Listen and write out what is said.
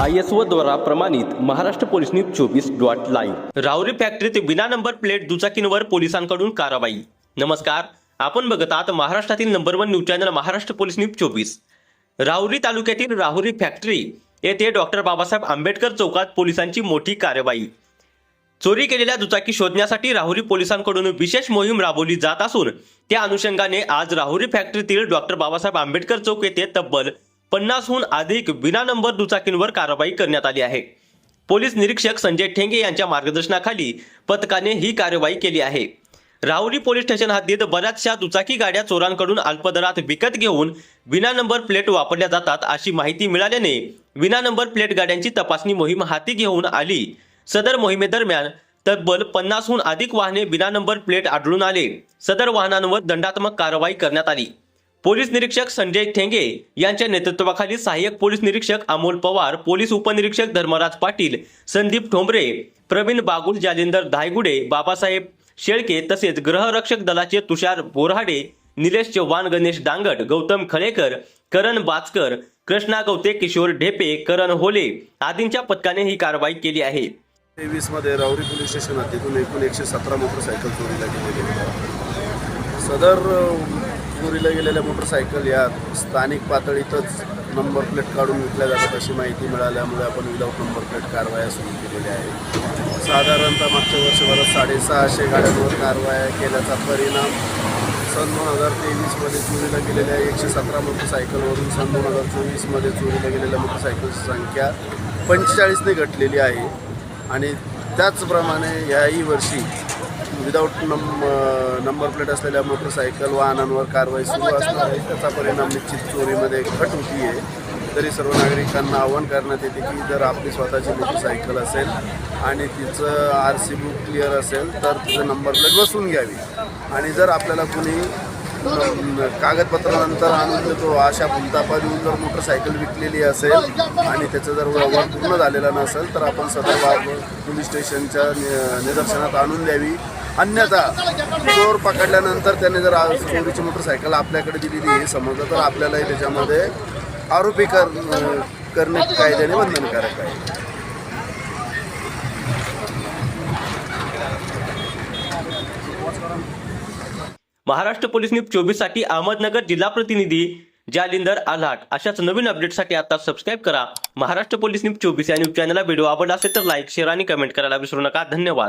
I S O द्वारा प्रमाणित Maharashtra police news चोवीस डॉट लाईव्ह. राहुरी फॅक्टरीत बिना नंबर प्लेट दुचाकींवर पोलिसांकडून कारवाई. नमस्कार आपण बघत आहात महाराष्ट्रातील number one news channel Maharashtra police news चोवीस. राहुरी तालुक्यातील राहुरी फॅक्टरी येथे डॉक्टर बाबासाहेब आंबेडकर चौकात पोलिसांची मोठी कार्यवाही. चोरी केलेल्या दुचाकी शोधण्यासाठी राहुरी पोलिसांकडून विशेष मोहीम राबवली जात असून त्या अनुषंगाने आज राहुरी फॅक्टरीतील डॉक्टर बाबासाहेब आंबेडकर चौक येथे तब्बल पन्नासहून अधिक विना नंबर दुचाकींवर कारवाई करण्यात आली आहे. पोलीस निरीक्षक संजय ठेंगे यांच्या मार्गदर्शनाखाली पथकाने ही कारवाई केली आहे. राहुरी पोलीस स्टेशन हद्दीत बऱ्याचशा दुचाकी गाड्या चोरांकडून अल्पदरात विकत घेऊन विना नंबर प्लेट वापरल्या जातात अशी माहिती मिळाल्याने विना नंबर प्लेट गाड्यांची तपासणी मोहीम हाती घेऊन आली. सदर मोहिमेदरम्यान तब्बल पन्नासहून अधिक वाहने विना नंबर प्लेट आढळून आले. सदर वाहनांवर दंडात्मक कारवाई करण्यात आली. पोलीस निरीक्षक संजय ठेंगे यांच्या नेतृत्वाखाली सहाय्यक पोलीस निरीक्षक अमोल पवार पोलीस उपनिरीक्षक धर्मराज पाटील संदीप ठोंबरे प्रवीण बागुल जालिंदर धायगुडे बाबासाहेब शेळके तसेच गृहरक्षक दलाचे तुषार बोराडे निलेश चव्हाण गणेश दांगड गौतम खळेकर करण बाचकर कृष्णा गवते किशोर ढेपे करण होले आदींच्या पथकाने ही कारवाई केली आहे. तेवीसमध्ये राऊरी पोलीस स्टेशन तिथून एकूण एकशे सतरा मोटरसायकल चोरीला गेलेली सदर चोरीला गेलेल्या मोटरसायकल या स्थानिक पातळीतच नंबर प्लेट काढून विकल्या जातात अशी माहिती मिळाल्यामुळे आपण विदाऊट नंबर प्लेट कारवाया सुरू केलेल्या आहेत. साधारणतः मागच्या वर्षभरात साडेसहाशे गाड्यांवर कारवाया केल्याचा परिणाम सन दोन हजार तेवीसमध्ये चोरीला गेलेल्या एकशे सतरा मोटरसायकलवरून सन दोन हजार चोवीसमध्ये चोरीला गेलेल्या मोटरसायकलची संख्या पंचेचाळीसने घटलेली आहे. आणि त्याचप्रमाणे याही वर्षी विदाऊट नंब नंबर प्लेट असलेल्या मोटरसायकल वाहनांवर कारवाई सुरू असणार आहे. त्याचा परिणाम निश्चित चोरीमध्ये घट होती आहे तरी सर्व नागरिकांना आवाहन करण्यात येते की जर आपली स्वतःची मोटरसायकल असेल आणि तिचं आर सी बुक क्लिअर असेल तर तिचं नंबर प्लेट बसून घ्यावी. आणि जर आपल्याला कुणी कागदपत्रानंतर आणून देतो अशा फुलतापा देऊन जर मोटरसायकल विकलेली असेल आणि त्याचा जर व्यवहार पूर्ण झालेला नसेल तर आपण सदर बाब पोलीस स्टेशनच्या नि- निदर्शनात आणून द्यावी. अन्यथा चोर पकडल्यानंतर त्याने जर चोरीची मोटरसायकल आपल्याकडे दिलेली हे समजलं तर आपल्यालाही त्याच्यामध्ये आरोपी कर करणे कायद्याने बंधनकारक आहे. महाराष्ट्र पोलीस न्यूज चोवीससाठी अहमदनगर जिल्हा प्रतिनिधी जालिंदर आल्हाट. अशाच नवीन अपडेटसाठी आता सबस्क्राईब करा. महाराष्ट्र पोलीस न्यूज चोवीस या न्यूज चॅनलला व्हिडिओ आवडला असेल तर लाईक शेअर आणि कमेंट करायला विसरू नका. धन्यवाद.